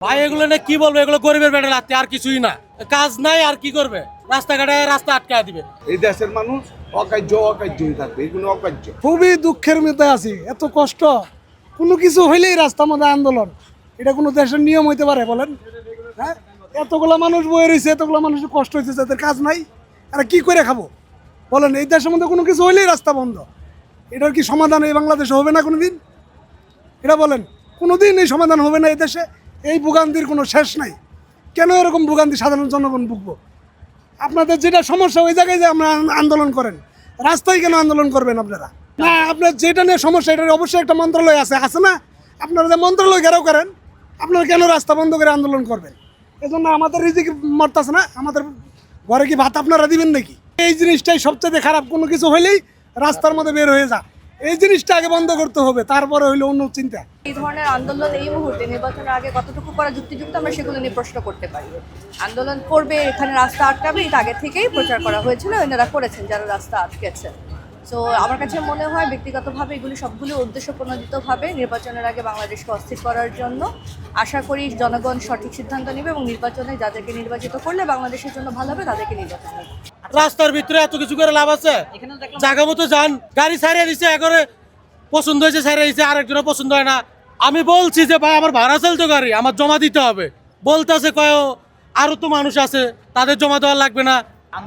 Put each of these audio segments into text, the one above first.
ভাই এগুলো না কি বলব? এগুলো গরিবের বেড়ে লাগতে আর কিছুই না। কাজ নাই আর কি করবে? রাস্তাঘাটে রাস্তা আটকায় দিবে। এই দেশের মানুষ অকার্য অকার্যই থাকবে এগুলো অকার্য। খুবই দুঃখের মধ্যে আছি এত কষ্ট। কোনো কিছু হইলেই রাস্তা মধ্যে আন্দোলন। এটা কোনো দেশের নিয়ম হইতে পারে বলেন? হ্যাঁ? এতগুলো মানুষ বয়ে রয়েছে এতগুলো মানুষের কষ্ট হইতেছে তাদের কাজ নাই। আর কি করে খাব? বলেন এই দেশের মধ্যে কোনো কিছু হইলেই রাস্তা বন্ধ। এটার কি সমাধান এই বাংলাদেশে হবে না কোনো দিন এটা বলেন কোনো দিন এই সমাধান হবে না এই দেশে। এই ভোগান্তির কোনো শেষ নাই। কেন এরকম ভোগান্তি সাধারণ জনগণ ভুগবো? আপনাদের যেটা সমস্যা, ওই জায়গায় যে আপনারা আন্দোলন করেন, রাস্তায় কেন আন্দোলন করবেন আপনারা? না, আপনার যেটা নিয়ে সমস্যা, এটার অবশ্যই একটা মন্ত্রণালয় আছে আছে না? আপনারা যে মন্ত্রণালয় ঘেরাও করেন, আপনারা কেন রাস্তা বন্ধ করে আন্দোলন করবেন? এজন্য আমাদের রিজিক মরতাছে না? আমাদের ঘরে কি ভাত আপনারা দিবেন নাকি? এই জিনিসটাই সবচেয়ে খারাপ, কোনো কিছু হইলেই রাস্তার মধ্যে বের হয়ে যা এই জিনিসটা আগে বন্ধ করতে হবে, তারপরে হইল অন্য চিন্তা। এই ধরনের আন্দোলন এই মুহূর্তে নির্বাচনের আগে কতটুকু করা যুক্তিযুক্ত আমরা সেগুলো নিয়ে প্রশ্ন করতে পারি। আন্দোলন করবে, এখানে রাস্তা আটকাবে, এটা আগে থেকেই প্রচার করা হয়েছিল, এনারা করেছেন, যারা রাস্তা আটকেছেন। তো আমার কাছে মনে হয় ব্যক্তিগতভাবে এগুলি সবগুলো উদ্দেশ্য প্রণোদিতভাবে নির্বাচনের আগে বাংলাদেশকে অস্থির করার জন্য আশা করি জনগণ সঠিক সিদ্ধান্ত নেবে এবং নির্বাচনে যাদেরকে নির্বাচিত করলে বাংলাদেশের জন্য ভালো হবে, তাদেরকে নির্বাচন নেবে রাস্তার ভিতরে এত কিছু করে লাভ আছে? জায়গা মতো যান। গাড়ি ছাড়িয়ে দিছে একবারে পছন্দ হয়েছে ছাড়িয়ে দিছে আরেকজনের পছন্দ হয় না। আমি বলছি যে ভাই আমার ভাড়া চলতো গাড়ি আমার জমা দিতে হবে। বলতেছে কয় আরও তো মানুষ আছে তাদের জমা দেওয়া লাগবে না।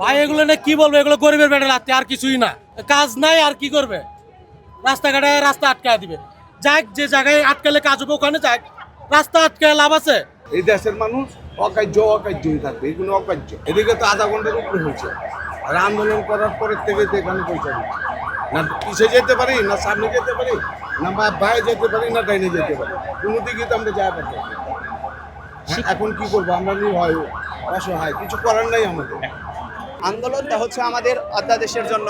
ভাই এগুলো না কি বলব? এগুলো গরিবের বেড়ে লাগতে আর কিছুই না। কাজ নাই আর কি করবে? রাস্তাঘাটে রাস্তা আটকায় দিবে। যাক যে জায়গায় আটকালে কাজ হবে ওখানে যাক। রাস্তা আটকায় লাভ আছে। এই দেশের মানুষ অকার্য অকার্যই থাকবে এগুলো অকার্য। এদিকে তো আধা ঘণ্টার উপরে হয়েছে। আর আন্দোলন করার পরের থেকে তো এখানে পৌঁছা দিচ্ছে না পিছিয়ে যেতে পারি না সামনে যেতে পারি না বা বাইরে যেতে পারি না ডাইনে যেতে পারি। কোনো দিকে তো আমরা যাওয়া পারছি না। হ্যাঁ, এখন কি করব? আমরা হয় অসহায় কিছু করার নাই আমাদের। আন্দোলনটা হচ্ছে আমাদের অধ্যাদেশের জন্য।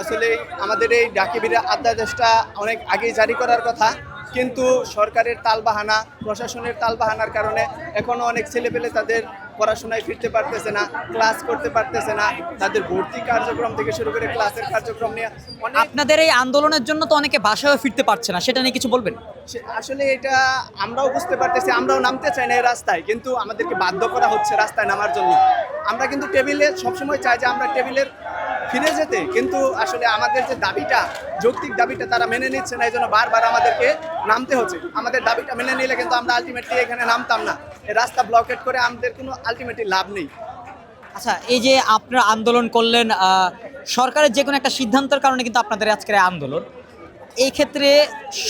আসলে আমাদের এই ডাকিবির অধ্যাদেশটা অনেক আগেই জারি করার কথা। কিন্তু সরকারের তালবাহানা প্রশাসনের তালবাহানার কারণে এখনও অনেক ছেলেপেলে তাদের পড়াশোনায় ফিরতে পারতেছে না ক্লাস করতে পারতেছে না তাদের ভর্তি কার্যক্রম থেকে শুরু করে ক্লাসের কার্যক্রম নিয়ে আপনাদের এই আন্দোলনের জন্য তো অনেকে বাসায় ফিরতে পারছে না সেটা নিয়ে কিছু বলবেন? সে- আসলে এটা আমরাও বুঝতে পারতেছি আমরাও নামতে চাই না এই রাস্তায় কিন্তু আমাদেরকে বাধ্য করা হচ্ছে রাস্তায় নামার জন্য। আমরা কিন্তু টেবিলে সবসময় চাই যে আমরা টেবিলের ফিরে যেতে। কিন্তু আসলে আমাদের যে দাবিটা যৌক্তিক দাবিটা তারা মেনে নিচ্ছে না এই জন্য বারবার আমাদেরকে নামতে হচ্ছে। আমাদের দাবিটা মেনে নিলে কিন্তু আমরা আলটিমেটলি এখানে নামতাম না। এই রাস্তা ব্লকেট করে আমাদের কোনো আলটিমেটলি লাভ নেই। আচ্ছা এই যে আপনারা আন্দোলন করলেন সরকারের যে কোনো একটা সিদ্ধান্তের কারণে কিন্তু আপনাদের আজকের আন্দোলন। এই ক্ষেত্রে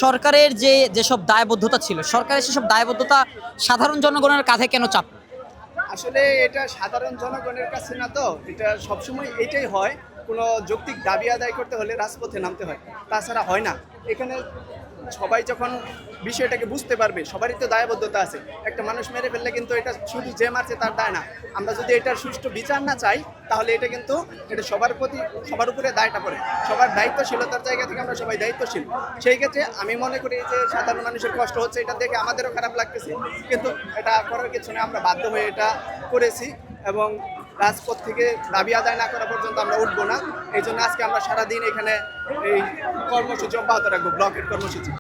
সরকারের যে যেসব দায়বদ্ধতা ছিল সরকারের সেসব দায়বদ্ধতা সাধারণ জনগণের কাঁধে কেন চাপ? আসলে এটা সাধারণ জনগণের কাছে না তো এটা সবসময় এটাই হয় কোনো যৌক্তিক দাবি আদায় করতে হলে রাজপথে নামতে হয়। তাছাড়া হয় না। এখানে সবাই যখন বিষয়টাকে বুঝতে পারবে, সবারই তো দায়বদ্ধতা আছে। একটা মানুষ মেরে ফেললে কিন্তু এটা শুধু যে মারছে তার দায় না। আমরা যদি এটার সুষ্ঠু বিচার না চাই, তাহলে এটা কিন্তু এটা সবার প্রতি, সবার উপরে দায়টা পড়ে। সবার দায়িত্বশীলতার জায়গা থেকে আমরা সবাই দায়িত্বশীল। সেই ক্ষেত্রে আমি মনে করি যে সাধারণ মানুষের কষ্ট হচ্ছে, এটা দেখে আমাদেরও খারাপ লাগতেছে। কিন্তু এটা করার কিছু না, আমরা বাধ্য হয়ে এটা করেছি এবং রাজপথ থেকে দাবি আদায় না করা পর্যন্ত আমরা উঠবো না। এই জন্য আজকে আমরা সারাদিন এখানে এই কর্মসূচি অব্যাহত রাখব, ব্লকের কর্মসূচি।